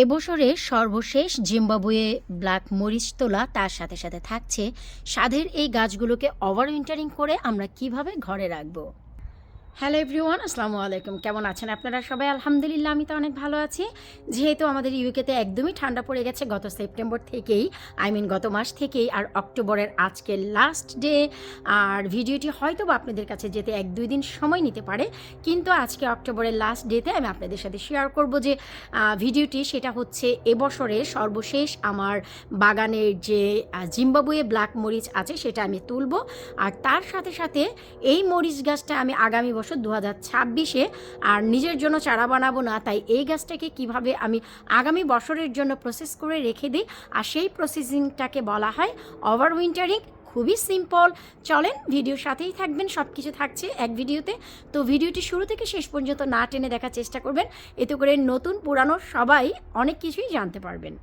এবছরের সর্বশেষ Zimbabwe black মরিচ তোলা তার সাথে সাথে থাকছে সাধের এই গাছগুলোকে ওভার উইন্টারিং করে আমরা কীভাবে ঘরে রাখব? হ্যালো এভরিওয়ান আসসালামু আলাইকুম। কেমন আছেন আপনারা সবাই? আলহামদুলিল্লাহ, আমি তো অনেক ভালো আছি। যেহেতু আমাদের ইউকেতে একদমই ঠান্ডা পড়ে গেছে গত সেপ্টেম্বর থেকেই আই মিন গত মাস থেকেই, আর অক্টোবরের আজকে লাস্ট ডে আর ভিডিওটি হয়তো বা আপনাদের কাছে যেতে এক দুই দিন সময় নিতে পারে, কিন্তু আজকে অক্টোবরের লাস্ট ডেতে আমি আপনাদের সাথে শেয়ার করব যে ভিডিওটি সেটা হচ্ছে এবছরের সর্বশেষ আমার বাগানের যে জিম্বাবুয়ে ব্ল্যাক মরিচ আছে সেটা আমি তুলব। আর তার সাথে সাথে এই মরিচ গাছটা আমি আগামী বছর দু হাজার ছাব্বিশে আর নিজের জন্য চারা বানাবো না, তাই এই গাছটাকে কীভাবে আমি আগামী বছরের জন্য প্রসেস করে রেখে দিই? আর সেই প্রসেসিংটাকে বলা হয় ওভার উইন্টারিং খুবই সিম্পল চলেন ভিডিওর সাথেই থাকবেন সব কিছু থাকছে এক ভিডিওতে তো ভিডিওটি শুরু থেকে শেষ পর্যন্ত না টেনে দেখার চেষ্টা করবেন, এতে করে নতুন, পুরানো সবাই অনেক কিছুই জানতে পারবেন।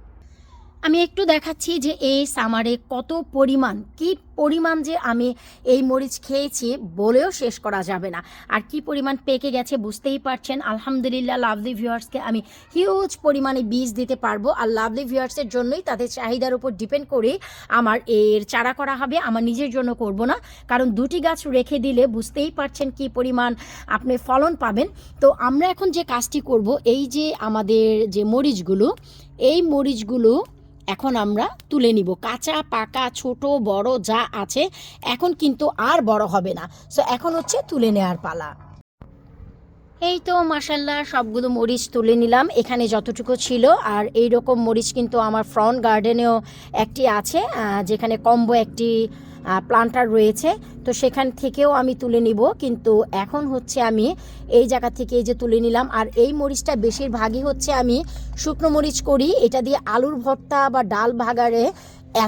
আমি একটু দেখাচ্ছি যে এই সামারে কত পরিমাণ, কি পরিমাণ যে আমি এই মরিচ খেয়েছি বলেও শেষ করা যাবে না। আর কি পরিমাণ পেকে গেছে বুঝতেই পারছেন। আলহামদুলিল্লাহ লাভলি ভিউয়ার্সকে আমি হিউজ পরিমাণে বীজ দিতে পারব। আর লাভলি ভিউয়ার্সের জন্যই তাদের চাহিদার উপর ডিপেন্ড করে আমার এর চারা করা হবে। আমার নিজের জন্য করব না। কারণ দুটি গাছ রেখে দিলে বুঝতেই পারছেন কি পরিমাণ আপনি ফলন পাবেন। তো আমরা এখন যে কাজটি করব, এই যে আমাদের যে মরিচগুলো, এই মরিচগুলো এখন আমরা তুলে নিব। কাঁচা, পাকা, ছোট, বড় যা আছে, এখন কিন্তু আর বড় হবে না। সো এখন হচ্ছে তুলে নেওয়ার পালা। এই তো মাসাল্লাহ সবগুলো মরিচ তুলে নিলাম। এখানে যতটুকু ছিল, আর এই রকম মরিচ কিন্তু আমার ফ্রন্ট গার্ডেনেও একটি আছে যেখানে কম্বো একটি প্লান্টার রয়েছে। তো সেখান থেকেও আমি তুলে নিব। কিন্তু এখন হচ্ছে আমি এই জায়গা থেকে এই যে তুলে নিলাম। আর এই মরিচটা বেশিরভাগই হচ্ছে আমি শুকনো মরিচ করি। এটা দিয়ে আলুর ভর্তা বা ডাল ভাগারে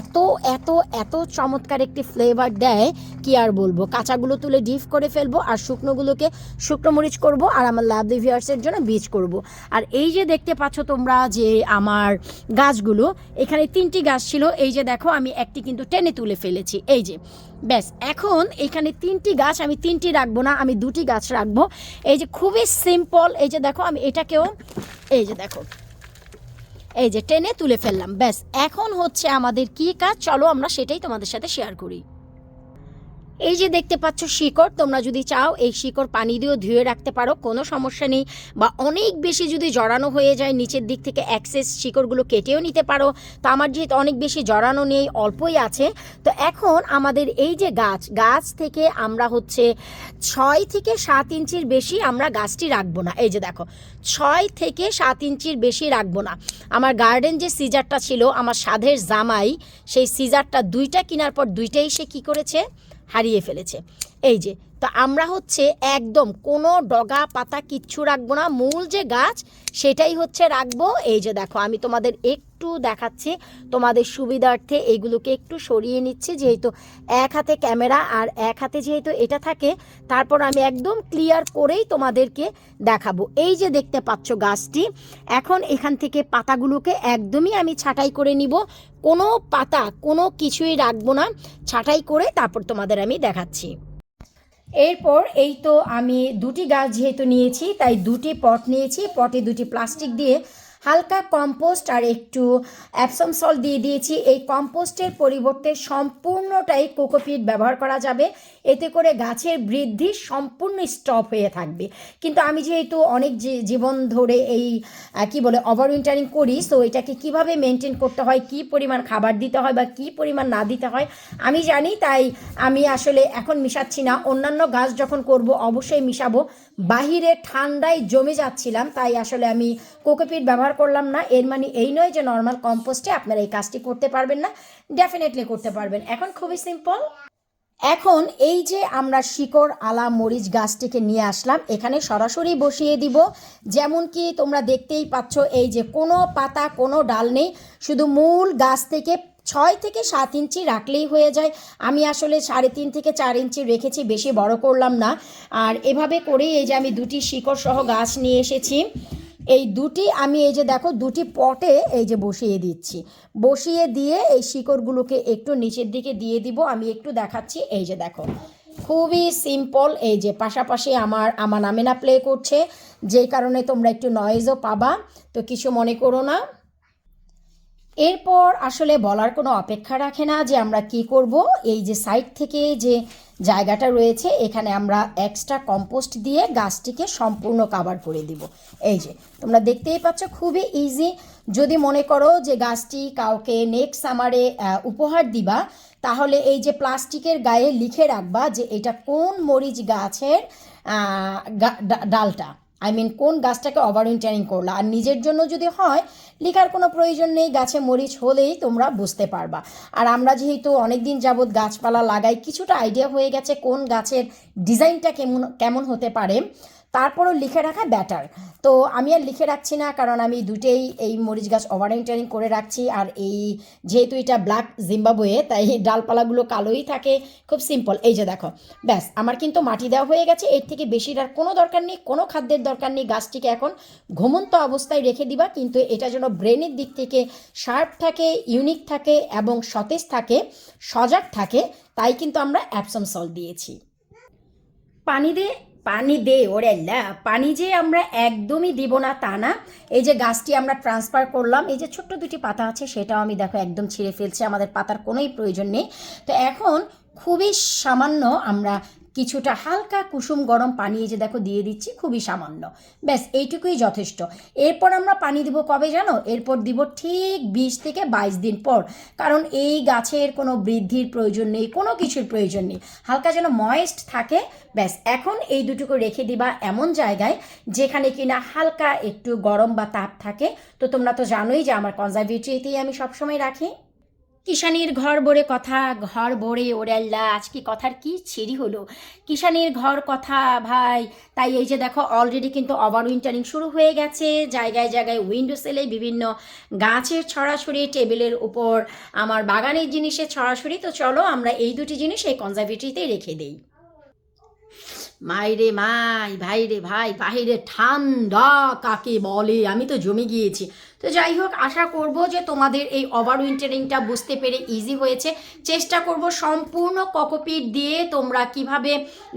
এত এত এত চমৎকার একটি ফ্লেভার দেয় কি আর বলব? কাঁচাগুলো তুলে ডিপ করে ফেলব আর শুকনোগুলোকে শুকনো মরিচ করব আর আমার লাভ ভিউয়ার্সের জন্য বীজ করব। আর এই যে দেখতে পাচ্ছ তোমরা যে আমার গাছগুলো, এখানে তিনটি গাছ ছিল। এই যে দেখো, আমি একটি কিন্তু টেনে তুলে ফেলেছি। এই যে, ব্যাস, এখন এখানে তিনটি গাছ আমি তিনটি রাখব না, আমি দুটি গাছ রাখব। এই যে খুবই সিম্পল এই যে দেখো, আমি এটাকেও, এই যে দেখো, এই যে টেনে তুলে ফেললাম। ব্যাস, এখন হচ্ছে আমাদের কি কাজ? চলো আমরা সেটাই তোমাদের সাথে শেয়ার করি। এই যে দেখতে পাচ্ছ শিকড়, তোমরা যদি চাও এই শিকড় পানি দিয়েও ধুয়ে রাখতে পারো, কোনো সমস্যা নেই। বা অনেক বেশি যদি জড়ানো হয়ে যায়, নিচের দিক থেকে অ্যাক্সেস শিকড়গুলো কেটেও নিতে পারো। তো আমার যেহেতু অনেক বেশি জড়ানো নেই, অল্পই আছে। তো এখন আমাদের এই যে গাছ গাছ থেকে আমরা হচ্ছে ছয় থেকে সাত ইঞ্চির বেশি আমরা গাছটি রাখব না। এই যে দেখো, ছয় থেকে সাত ইঞ্চির বেশি রাখব না। আমার গার্ডেন যে সিজারটা ছিল, আমার সাধের জামাই সেই সিজারটা দুইটা কেনার পর দুইটাই সে কী করেছে? হারিয়ে ফেলেছে। এই যে, তো আমরা হচ্ছে একদম কোনো ডগা পাতা কিচ্ছু রাখব না, মূল যে গাছ সেটাই হচ্ছে রাখব। এই যে দেখো, আমি তোমাদের একটু দেখাচ্ছি। তোমাদের সুবিধার্থে এইগুলোকে একটু সরিয়ে নিচ্ছি, যেহেতু এক হাতে ক্যামেরা আর এক হাতে যেহেতু এটা থাকে, তারপর আমি একদম ক্লিয়ার করেই তোমাদেরকে দেখাবো। এই যে দেখতে পাচ্ছ গাছটি, এখন এখান থেকে পাতাগুলোকে একদমই আমি ছাঁটাই করে নিব। কোনো পাতা, কোনো কিছুই রাখব না, ছাঁটাই করে তারপর তোমাদের আমি দেখাচ্ছি। এরপর এই তো আমি দুটি গাছ যেহেতু নিয়েছি, তাই দুটি পট নিয়েছি। পটে দুটি প্লাস্টিক দিয়ে হালকা কম্পোস্ট আর একটু অ্যাপসম সল দিয়ে দিয়েছি। এই কম্পোস্টের পরিবর্তে সম্পূর্ণটাই কোকোপিট ব্যবহার করা যাবে। এতে করে গাছের বৃদ্ধি সম্পূর্ণ স্টপ হয়ে থাকবে। কিন্তু আমি যেহেতু অনেক জীবন ধরে এই কি বলে ওভার উইন্টারিং করি সো এটাকে কীভাবে মেনটেন করতে হয়, কি পরিমাণ খাবার দিতে হয় বা কি পরিমাণ না দিতে হয়, আমি জানি, তাই আমি আসলে এখন মিশাচ্ছি না। অন্যান্য গাছ যখন করব, অবশ্যই মিশাবো। বাহিরে ঠান্ডায় জমে যাচ্ছিলাম, তাই আসলে আমি কোকোপিট ব্যবহার করলাম না। এর মানে এই নয় যে নর্মাল কম্পোস্টে আপনারা এই কাজটি করতে পারবেন না। ডেফিনেটলি করতে পারবেন। এখন খুবই সিম্পল এখন এই যে আমরা শিকড়, আলা, মরিচ গাছটিকে নিয়ে আসলাম, এখানে সরাসরি বসিয়ে দিব। যেমন কি তোমরা দেখতেই পাচ্ছ, এই যে কোনো পাতা, কোনো ডাল নেই। শুধু মূল গাছ থেকে ছয় থেকে সাত ইঞ্চি রাখলেই হয়ে যায়। আমি আসলে সাড়ে তিন থেকে চার ইঞ্চি রেখেছি, বেশি বড় করলাম না। আর এভাবে করেই এই যে আমি দুটি শিকড় সহ গাছ নিয়ে এসেছি। এই দুটি, আমি এই যে দেখো, দুটি পটে এই যে বসিয়ে দিচ্ছি। বসিয়ে দিয়ে এই শিকড়গুলোকে একটু নিচের দিকে দিয়ে দিব, আমি একটু দেখাচ্ছি। এই যে দেখো, খুবই সিম্পল এই যে, পাশাপাশি আমার আমার নামে না প্লে করছে। যেই কারণে তোমরা একটু নয়েজও পাবা। তো কিছু মনে করো না। এরপর আসলে বলার কোনো অপেক্ষা রাখে না যে আমরা কি করব। এই যে সাইড থেকে যে জায়গাটা রয়েছে, এখানে আমরা এক্সট্রা কম্পোস্ট দিয়ে গাছটিকে সম্পূর্ণ কাভার করে দিব। এই যে, তোমরা দেখতেই পাচ্ছ খুবই ইজি যদি মনে করো যে গাছটি কাউকে নেক্সট সামারে উপহার দিবা, তাহলে এই যে প্লাস্টিকের গায়ে লিখে রাখবা যে এটা কোন মরিচ গাছের ডালটা। আই মিন কোন গাছটাকে ওভার উইন্টারিং করল? আর নিজের জন্য যদি হয়, লেখার কোনো প্রয়োজন নেই, গাছে মরিচ হলেই তোমরা বুঝতে পারবা। আর আমরা যেহেতু অনেক দিন যাবৎ গাছপালা লাগাই, কিছুটা আইডিয়া হয়ে গেছে কোন গাছের ডিজাইনটা কেমন কেমন হতে পারে। তারপরও লিখে রাখা ব্যাটার তো আমি আর লিখে রাখছি না, কারণ আমি দুটেই এই মরিচ গাছ ওভার উইন্টারিং করে রাখছি, আর এই যেহেতু এটা ব্ল্যাক জিম্বাবুয়ে তাই ডালপালাগুলো কালোই থাকে, খুব সিম্পল এই যে দেখো, ব্যাস, আমার কিন্তু মাটি দেওয়া হয়ে গেছে, এর থেকে বেশির আর কোনো দরকার নেই, কোনো খাদ্যের দরকার নেই গাছটিকে এখন ঘুমন্ত অবস্থায় রেখে দিবা, কিন্তু এটা যেন ব্রেনের দিক থেকে শার্প থাকে ইউনিক থাকে এবং সতেজ থাকে, সজাগ থাকে, তাই কিন্তু আমরা অ্যাপসম সল্ট দিয়েছি। পানি দে পানি দে ওরে লা, পানি যে আমরা একদমই দিব না তা না। এই যে গাছটি আমরা ট্রান্সফার করলাম, এই যে ছোট্ট দুটি পাতা আছে সেটাও আমি দেখো একদম ছিঁড়ে ফেলছে, আমাদের পাতার কোনোই প্রয়োজন নেই। তো এখন খুবই সামান্য আমরা কিছুটা হালকা কুসুম গরম পানি যে দেখো দিয়ে দিচ্ছি, খুবই সামান্য। ব্যাস, এইটুকুই যথেষ্ট। এরপর আমরা পানি দিব কবে জানো? এরপর দিব ঠিক বিশ থেকে বাইশ দিন পর। কারণ এই গাছের কোনো বৃদ্ধির প্রয়োজন নেই, কোনো কিছুর প্রয়োজন নেই। হালকা যেন ময়েস্ট থাকে, ব্যাস, এখন এই দুটুকু রেখে দিবা এমন জায়গায় যেখানে কিনা হালকা একটু গরম বা তাপ থাকে। তো তোমরা তো জানোই যে আমার কনজারভেটরিতেই আমি সবসময় রাখি। কিষানির ঘর বরে কথা, ঘর বরে ওরে আল্লাহ আজকে কথার কি ছিরি হলো? কিষানির ঘর কথা ভাই। তাই এই যে দেখো অলরেডি কিন্তু ওভার উইন্টারিং শুরু হয়ে গেছে। জায়গায় জায়গায় উইন্ডো সেলে বিভিন্ন গাছের ছড়াছড়ি টেবিলের উপর আমার বাগানের জিনিসের ছড়াছড়ি। তো চলো আমরা এই দুটি জিনিস এই কনজারভেটরিতেই রেখে দিই। মাইরে মাই ভাই রে ভাই, বাহিরে ঠান্ডা কাকে বলে? আমি তো জমে গিয়েছি। তো যাই হোক, আশা করব যে তোমাদের এই ওভার উইন্টারিংটা বুঝতে পেরে ইজি হয়েছে। চেষ্টা করব সম্পূর্ণ ককোপিট দিয়ে তোমরা কীভাবে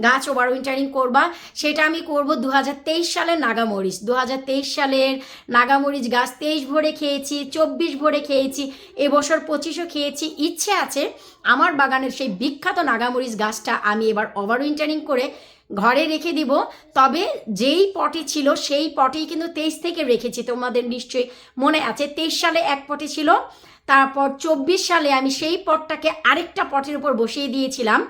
গাছ ওভার উইন্টারিং করবা, সেটা আমি করব দু সালের নাগামরিচ। দুহাজার তেইশ সালের নাগামরিচ গাছ তেইশ ভরে খেয়েছি, চব্বিশ ভরে খেয়েছি, এবছর পঁচিশও খেয়েছি। ইচ্ছে আছে, আমার বাগানের সেই বিখ্যাত নাগামরিচ গাছটা আমি এবার ওভার উইন্টারিং করে ঘরে রেখে দিব, তবে যেই পটে ছিল সেই পটেই কিন্তু তেইশ থেকে রেখেছি। তোমাদের নিশ্চয়ই মনে আছে, তেইশ সালে এক পটে ছিল, তারপর চব্বিশ সালে আমি সেই পটটাকে আরেকটা পটের উপর বসিয়ে দিয়েছিলাম,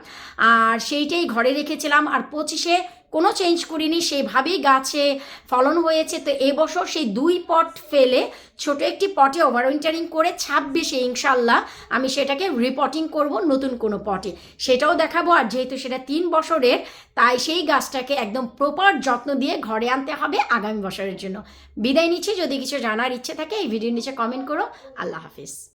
আর সেইটাই ঘরে রেখেছিলাম, আর পঁচিশে কোনো চেঞ্জ করিনি, সেইভাবেই গাছে ফলন হয়েছে। তো এবছর সেই দুই পট ফেলে ছোট একটি পটে ওভার উইন্টারিং করে ছাব্বিশে ইনশাল্লাহ আমি সেটাকে রিপোর্টিং করব নতুন কোনো পটে সেটাও দেখাবো, আর যেহেতু সেটা তিন বছরের, তাই সেই গাছটাকে একদম প্রপার যত্ন দিয়ে ঘরে আনতে হবে আগামী বছরের জন্য। বিদায় নিচ্ছি, যদি কিছু জানার ইচ্ছে থাকে এই ভিডিওর নিচে কমেন্ট করো। আল্লাহ হাফিজ।